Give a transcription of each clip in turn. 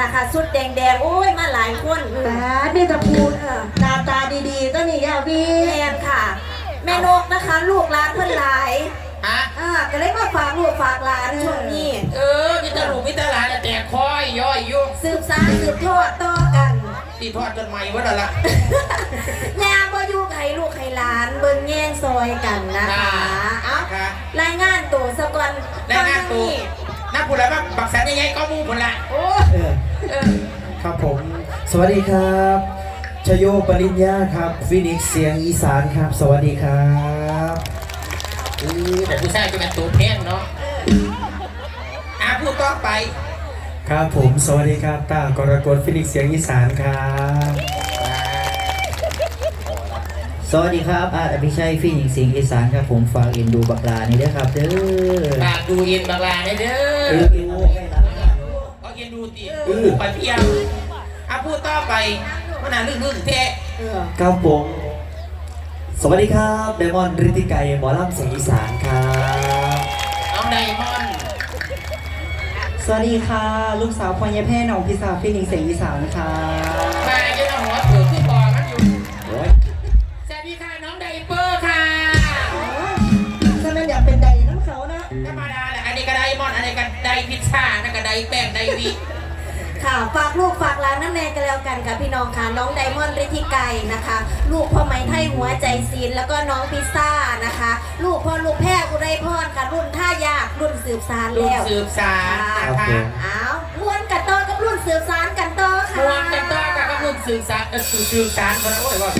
นะคะสุดแดงๆ โอ้ยมาหลายคนตานี่ตะพูดเออ หน้าตาดีๆตัวนี้ยาวีแมนค่ะ แม่นกนะคะ ลูกหลานเพิ่นหลายฮะ อ่าก็เลยมาฝากลูกฝากหลานช่วงนี้ เออมิตรลูกมิตรหลานน่ะแตกคอยย่อยอยู่สืบสานสืบทอดต่อกันตีทอดจนใหม่วะนั่นละยามบ่อยู่ไห้ลูกไห้หลาน เบิ่งแย่งซอยกันนะคะ เอ้าค่ะ รายงานตัวสก่อนได้งานตัว นักบุญแล้วบักแสนยังไงก็มูผลละโอ้เออเออครับผม สวัสดีครับชโยปริญญาครับฟินิกซ์เสียงอีสานครับ สวัสดีครับอือแต่ผู้ชายก็เป็นตัวแพงเนาะอะพูดต่อไป ครับผม สวัสดีครับต้ากรกฎฟินิกซ์เสียงอีสานครับ สวัสดีครับอาอภิชัยฟินิกสิงห์อีสานครับผมฝากเอ็นดูบักลานี่ด้วยครับเด้อฝากดูอินบักลาให้เด้เอ็อนดูก็เอ็นดูตีไปเที่ยวอะพูดต่อไปมันน่าลื่นๆแท้เออครับผม สวัสดีครับเดมอนฤทธิไกรหมอลำเสียงอีสานครับ น้องไดมอนด์สวัสดีค่ะ ลูกสาวพญแพ่หนองพิซาฟินิกเสียงอีสานค่ะมาเยอะ แป้งไดวีค่ะฝากลูกฝากหลานน้ำแน่กันแล้วกันค่ะพี่น้องค่ะน้องไดมอนด์ฤทธิไกรนะคะ ลูกพ่อไหมไทยหัวใจซีนแล้วก็น้องพิซซ่านะคะ ลูกพ่อลูกแพรอุไรพรค่ะรุ่นท่ายากรุ่นสืบสานรุ่นแล้วสืบสารนะคะอ้าวม้วนกันต่อกับรุ่นสืบสารกันต่อค่ะ รวมกันต่อกับรุ่นสืบสารเออสืบสารคนโอ้ยว่า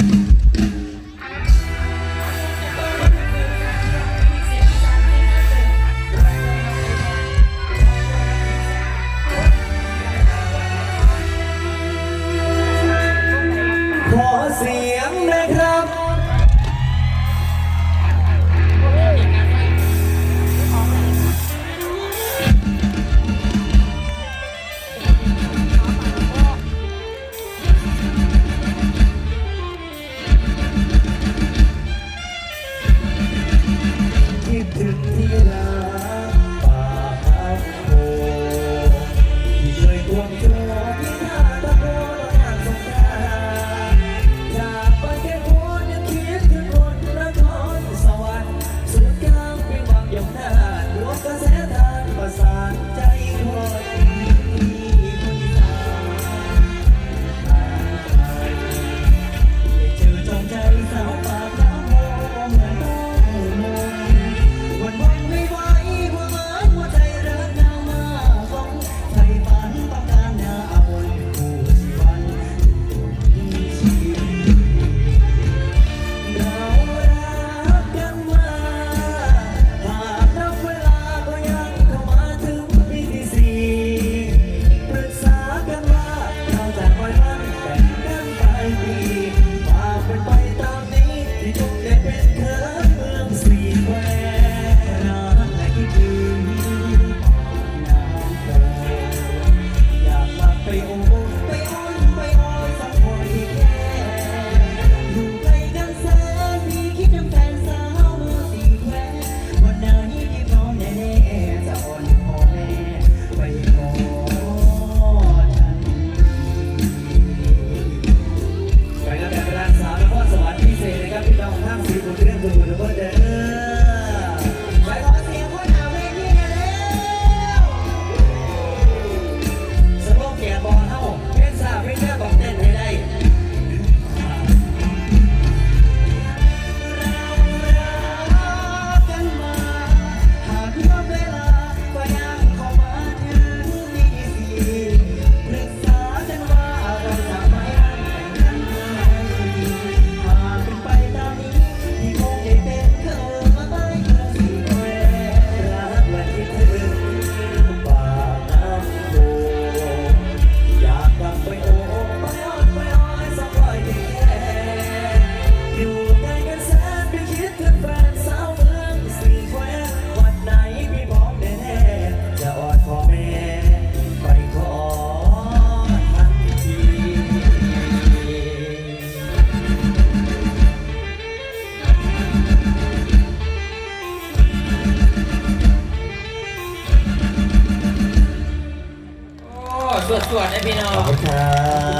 สวดๆนะพี่น้อขอบงคุณครั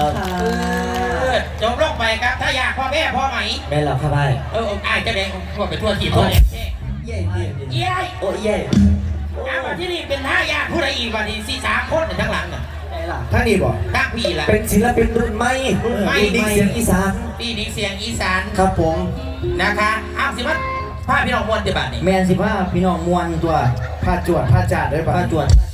บค่ะเออจบลงไปครับ ถ้าอยากพ่อแม่พ่อไหม แม่เราครับไอ้เอออายจะแดงพวกไปทั่วทีมทั่วเนี่ยเย่เย่เย้ยโอ้เย่เอามาที่นี่เป็นท่ายากผู้ใดอีกวันนี้สี่สามคนในทั้งหลังน่ะไหนล่ะ ท่านนี่บอกตั้งพี่ละ เป็นศิลปินรุ่นใหม่รุ่นใหม่ดิเสียงอีสานปีนี้เสียงอีสานครับผม นะคะเอาสิมัดพาพี่น้องมวนเดี๋ยวบัดนี้แมนสิบห้าพี่น้องมวนตัวผ้าจวดผ้าจาดด้วยป่ะป้าจวดขอ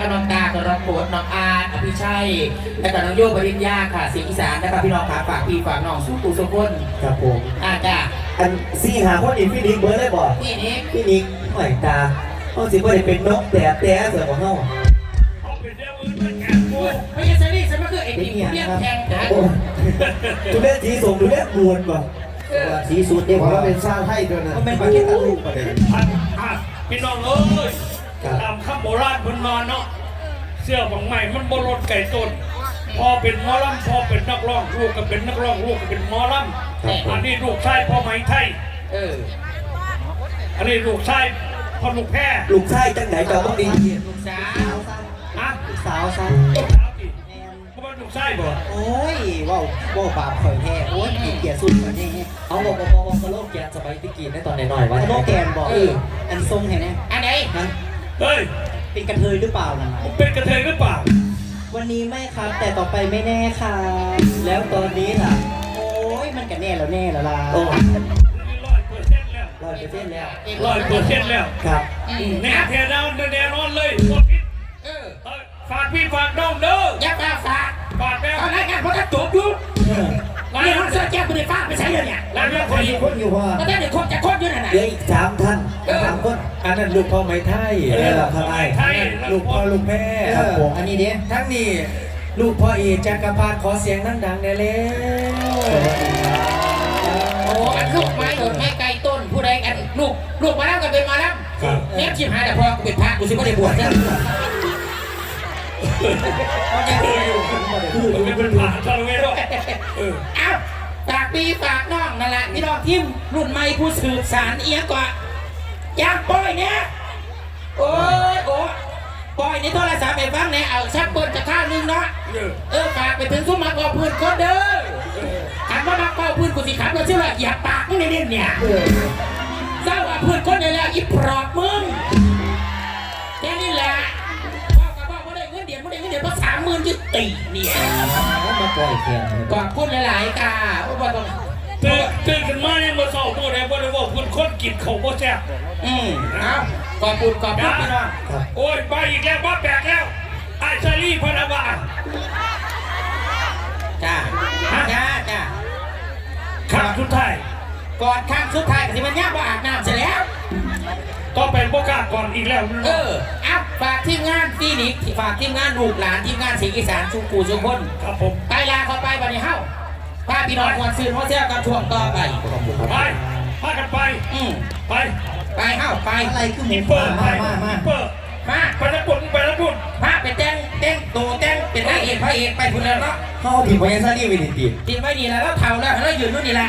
กำลังตากำลังโปวดน้องอาร์ตอภิชัยและก็น้องโยบริญญาค่ะเสียงอีสานนะครับพี่น้องขาฝากพี่ฝากน้องสู้ตูสุคนครับผมอาจ้าอันสี่หาคนอีกพี่นิกเบิร์ได้บ่นี่นี่พี่นิกหน่อยตาเขาสิบ่ได้เป็นนกแต่แต่เสือของเฮาไม่ใช่ซรีส์ฉันก็คือไอ้ที่เรียกแทงนะดูเล่นสีส่งดูเล่นมวนบ่ว่าสีสูตรเด้ว่าว่าเป็นชาติไทยด้วยนะก็เป็นปาเกตตันลูกประเด็นพี่น้อง เอ้ยตามคำโบราณเพิ่นมาเนาะเสื้อของใหม่มันบรดไก่ต้นพอเป็นหมอลำพอเป็นนักร้องลูกก็เป็นนักร้องลูกก็เป็นหมอลำอันนี้ลูกชายพ่อไหมไทยเออ อันนี้ลูกชายพ่อลูกแพร่ลูกชายจังไหนเจ้าต้องดีลูกสาวฮะสาวซะลูกสาวดิเพราะว่าลูกชายบ่โอ้ยว้าวว้าวบาปข่อยแท้โอ้ยเกลียดสุดกว่านี้เอาบอกบอกบอกกระโลกแกนสบายตะกี้ในตอนน้อยๆว่าโลแกนบอกเอออันทรงเห็นไหมอันไหนฮะ เฮ้ยเป็นกระเทยหรือเปล่านะมึงเป็นกระเทยหรือเปล่า วันนี้ไม่ครับ แต่ต่อไปไม่แน่ค่ะแล้วตอนนี้ล่ะ โอ้ยมันกันแน่แล้วแน่แล้วล่ะโอ้ร้อยเปอร์เซ็นต์แล้วร้อยเปอร์เซ็นต์แล้วร้อยเปอร์เซ็นต์แล้ว ครับอืมแน่นะแท้แน่นอนแน่นอนเลยบ่ผิดเออเอ้ยฝากพี่ฝากน้องเด้ออยักษ์มาฝากฝากแล้วตอนรายงานพอจะจบอยู่ เออเรียนห้องเสื้อแก้วคุณได้ฝากไปใช้เลยเนี่ยแล้วเรื่องคคนนอีกคนอยู่พ่อก็ได้เด็กครบจะครบอยู่นั่นน่ะ เหลืออีกสามท่านสามคน อันนั้นลูกพ่อไม้ไทยเออ ทำไมไทย ลูกพ่อลูกแม่ครับผมอันนี้เด้ทั้งนี้ลูกพ่อเอกจักรพรรดิขอเสียงดังๆได้แล้วโอ้อันลูกไม้โดดไม้ไกลต้นผู้ใดอันลูกลูกมาแล้วก็เป็นมาแล้วครับเนี่ยชิมหายแต่พอกูเป็นพระกูสิไม่ได้บวชซะ มันเป็นผ่าทะลุไม่รอดเออเอ้าฝากพี่ฝากน้องนั่นแหละพี่น้องทีมรุ่นใหม่ผู้สืบสารเอียงกว่าอย่างป้อยเนี่ยโอ้ยโอ้ป้อยในโทรศัพท์ไปฟังเนี่ยเอาชักเปิดจะข้าวนึงเนาะเออฝากไปถึงซุ้มมักเอพื้นคนเด้อขันว่ามักเอาพื้นกูสิขับเราเชื่อว่าอย่าปากมึงในเด่นเนี่ยเออเจ้าว่าพื้นคนในแล้วอีปลอบมึงแค่นี้แหละ เงินเดือนไม่ได้เงินเดือนเพราะสามหมื่นยึดตีเนี่ยแล้วมาปล่อยแขนขอบคุณหลายๆกาโอ้บ่ต้องตื่นตื่นขึ้นมาเนี่ยมาสอบตัวไหนบ่ได้บอกคุณคนกินเขาบ่แซ่บอืมเอาขอบคุณขอบคุณพี่น้องครับโอ้ยไปอีกแล้วบ้าแปลกแล้วอาชาลีพนาวาจ้าจ้าจ้าข้างสุดท้ายก่อนข้างสุดท้ายก็สิมันยากว่าอาบน้ำเสร็จแล้ว ก็เป็นโบกล้าก่อนอีกแล้วเอออัพฝากทีมงานฟีนิกซ์ฝากทีมงานลูกหลานทีมงานเสียงอีสานสุกูสุคนครับผมไปลาเข้าไปบันนี้เฮ้าพาพี่น้องควรซื้อหัวเสี้ยกันช่วงต่อไปไปพากันไปอืมไปไปเฮ้าไปอะไรคือหมูอีเปิป่าดไปมามามาอีเปิดมาไปตะปุ่นไปตะปุ่นพาไปแต่งแต่งตัวแต่งเป็นนางเอกพระเอกไปพุ่นแล้วเนาะเข้าผีพญาซานี่วินิตีกินไม่ดีแล้วแล้วเท่าแล้วแล้วยืนนู่นนี่แหละ